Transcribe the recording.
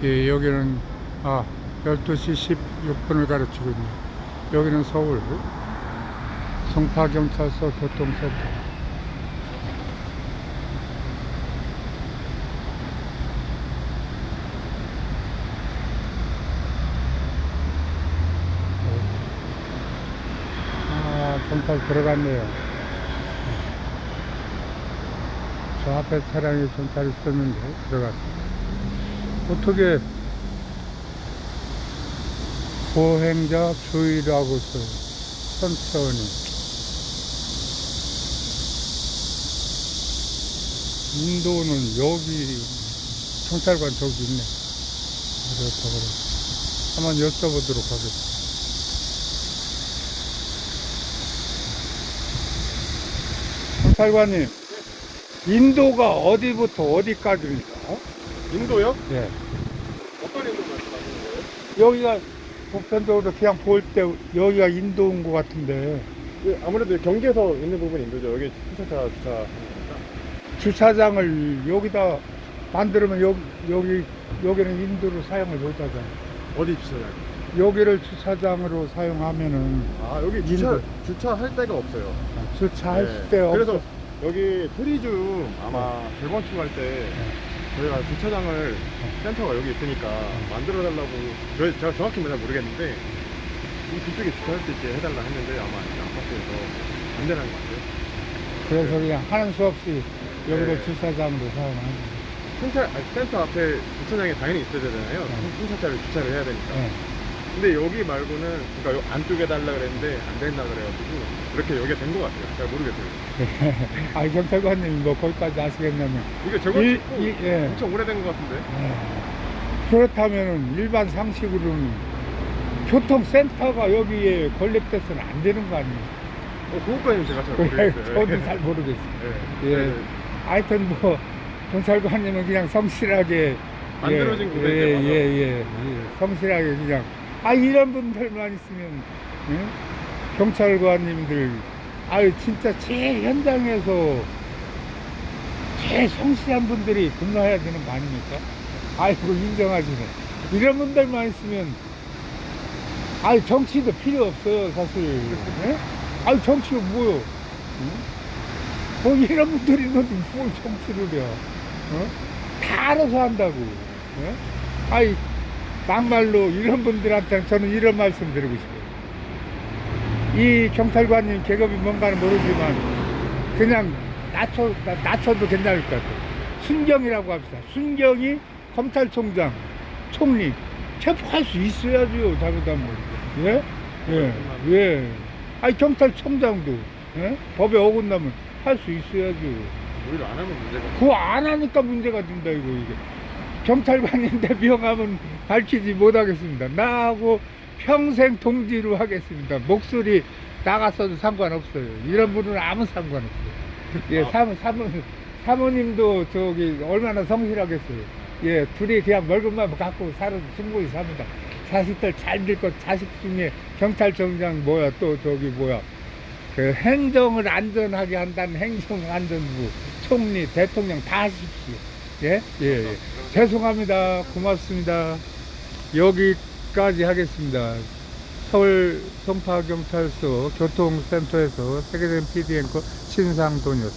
예, 여기는 아 12시 16분을 가르치고 있네요. 여기는 서울 성파경찰서 교통센터. 아, 경찰 들어갔네요. 저 앞에 차량에 경찰이 있었는데 들어갔어요. 어떻게 보행자 주의라고 써요. 천천히. 인도는 여기 경찰관 저기 있네. 그렇다 그래. 한번 여쭤보도록 하겠습니다. 경찰관님, 인도가 어디부터 어디까지입니까? 인도요? 예. 어떤 인도 말씀하시는 거예요? 여기가 보편적으로 그냥 볼 때 여기가 인도인 것 같은데 예, 아무래도 경계에서 있는 부분이 인도죠. 여기 주차차 거니까. 주차장을 여기다 만들면 여기, 여기 여기는 인도로 사용을 못하잖아. 어디 주차장? 여기를 주차장으로 사용하면은 아 여기 주차 인도. 주차할 데가 없어요. 주차할 네. 때 그래서 없어. 여기 토리줌 아마 재건축할 때 네. 저희가 주차장을 센터가 여기 있으니까 만들어 달라고 저희 제가 정확히는 잘 모르겠는데 이 뒤쪽에 주차할 수 있게 해달라 했는데 아마 이 아파트에서 안 되는 것 같아요. 그래서 그냥 하는 수 없이 여기를 네. 주차장으로 사용하는 거예요. 센터, 아니, 센터 앞에 주차장이 당연히 있어야 되잖아요. 네. 승차차를 주차를 해야 되니까. 네. 근데 여기 말고는 그러니까 요 안쪽에 달라 그랬는데 안 된다 그래가지고 이렇게 여기가 된 것 같아요. 잘 모르겠어요. 아 경찰관님이 뭐 거기까지 아시겠냐면 이게 일- 재건축 일- 예. 엄청 오래된 것 같은데. 네. 그렇다면은 일반 상식으로는 교통센터가 여기에 건립돼서는 안 되는 거 아니에요? 어, 그것까지는 제가 잘 왜? 모르겠어요. 저도 잘 모르겠어요. 예. 예. 네. 하여튼 뭐 경찰관님은 그냥 성실하게 만들어진 예, 구조에 예. 예, 예, 예. 성실하게 그냥 아 이런 분들만 있으면 예? 경찰관님들 아유 진짜 제 현장에서 제일 성실한 분들이 근무해야 되는 거 아닙니까? 아이고 인정하시네. 이런 분들만 있으면 아유 정치도 필요 없어요 사실. 예? 아유 정치가 뭐요? 응? 뭐 이런 분들이 있는데 뭘 정치를 해? 어? 다 알아서 한다고. 예? 아이 막말로 이런 분들한테 저는 이런 말씀 드리고 싶어요. 이 경찰관님 계급이 뭔가는 모르지만 그냥 낮춰, 나- 낮춰도 괜찮을 것 같아요. 순경이라고 합시다. 순경이 검찰총장, 총리 체포할 수 있어야죠. 잘못하면. 예? 예. 예. 아니 경찰총장도 예? 법에 어긋나면 할 수 있어야죠. 오히려 안 하면 문제가. 그거 안 하니까 문제가 된다 이거 이게 경찰관인데 명함은 밝히지 못하겠습니다. 나하고 평생 동지로 하겠습니다. 목소리 나갔어도 상관없어요. 이런 분은 아무 상관없어요. 예 아. 사모 사모 사모님도 저기 얼마나 성실하겠어요. 예 둘이 그냥 월급만 갖고 살아 충분히 삽니다. 자식들 잘될것 자식 중에 경찰청장 뭐야 또 저기 뭐야. 그 행정을 안전하게 한다는 행정안전부, 총리, 대통령 다 하십시오. 예? 예, 예. 죄송합니다. 고맙습니다. 여기까지 하겠습니다. 서울 송파경찰서 교통센터에서 세계된 PD 앵커 신상돈이었습니다.